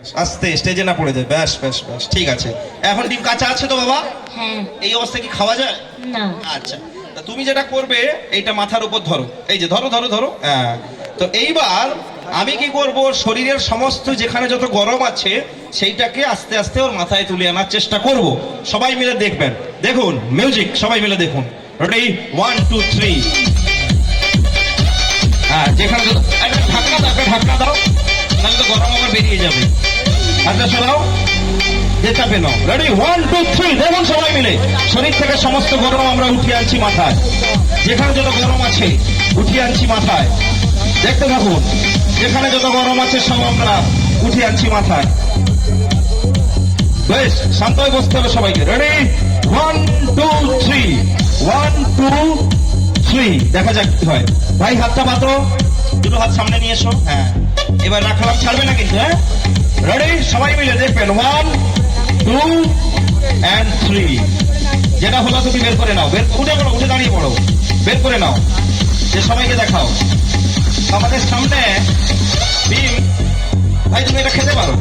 আস্তে স্টেজে না পড়ে যায়। ব্যাস ব্যাস ব্যাস ঠিক আছে। এখন ডিম কাঁচা আছে তো বাবা? হ্যাঁ। এই অবস্থায় কি খাওয়া যায়? না। আচ্ছা। তা তুমি যেটা করবে এইটা মাথার উপর ধরো। এই যে ধরো ধরো ধরো। হ্যাঁ। তো এইবার আমি কি করব শরীরের সমস্ত যেখানে যত গরম আছে সেইটাকে আস্তে আস্তে ওর মাথায় তুলে আনার চেষ্টা করব। সবাই মিলে দেখবেন। দেখুন মিউজিক সবাই মিলে দেখুন। রেডি ওয়ান টু থ্রি হ্যাঁ যেখানে হাতটা সরাও যে চাপে রেডি ওয়ান টু থ্রি দেখুন সবাই মিলে। শরীর থেকে সমস্ত গরম আমরা উঠিয়ে আনছি মাথায়। যেখানে যত গরম আছে, উঠিয়ে আনছি মাথায়। দেখতে থাকুন, যেখানে যত গরম আছে, সব আমরা উঠিয়ে আনছি মাথায়। বেশ, শান্ত বসতে হবে সবাইকে। Ready one two three one two three দেখা যাক কি হয়। ভাই, হাতটা পাতো। দুটো হাত সামনে নিয়ে এসো। হ্যাঁ। এবার রাখলাম, ছাড়বে না কিন্তু হ্যাঁ? রেডি সবাই মিলে দেখবেন। ওয়ান টু অ্যান্ড থ্রি যেটা হলো তুমি বের করে নাও। বের উঠে পড়ো, উঠে দাঁড়িয়ে পড়ো। বের করে নাও। যে সবাইকে দেখাও। আমাদের সামনে ডিম। ভাই, তুমি এটা খেতে পারো?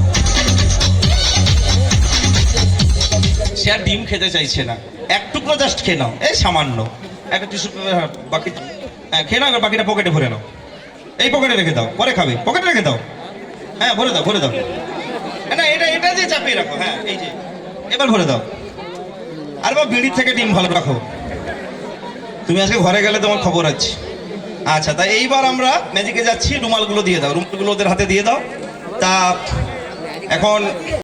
সে আর ডিম খেতে চাইছে না। এক টুকরো জাস্ট খেয়ে নাও। এই সামান্য। একটা টিস্যু বাকি হ্যাঁ খেয়ে নাও বাকিটা পকেটে ভরে নাও। এই পকেটে রেখে দাও। পরে খাবে। পকেটে রেখে দাও। হ্যাঁ ভরে দাও ভরে দাও। না এটা এটা দিয়ে চাপিয়ে রাখো হ্যাঁ এই যে। এবার ভরে দাও। আর বা বিড়ির থেকে ডিম ভালো রাখো তুমি আজকে ঘরে গেলে তোমার খবর আছে। আচ্ছা তা এইবার আমরা ম্যাজিকে যাচ্ছি রুমালগুলো দিয়ে দাও। রুমালগুলো ওদের হাতে দিয়ে দাও। তা এখন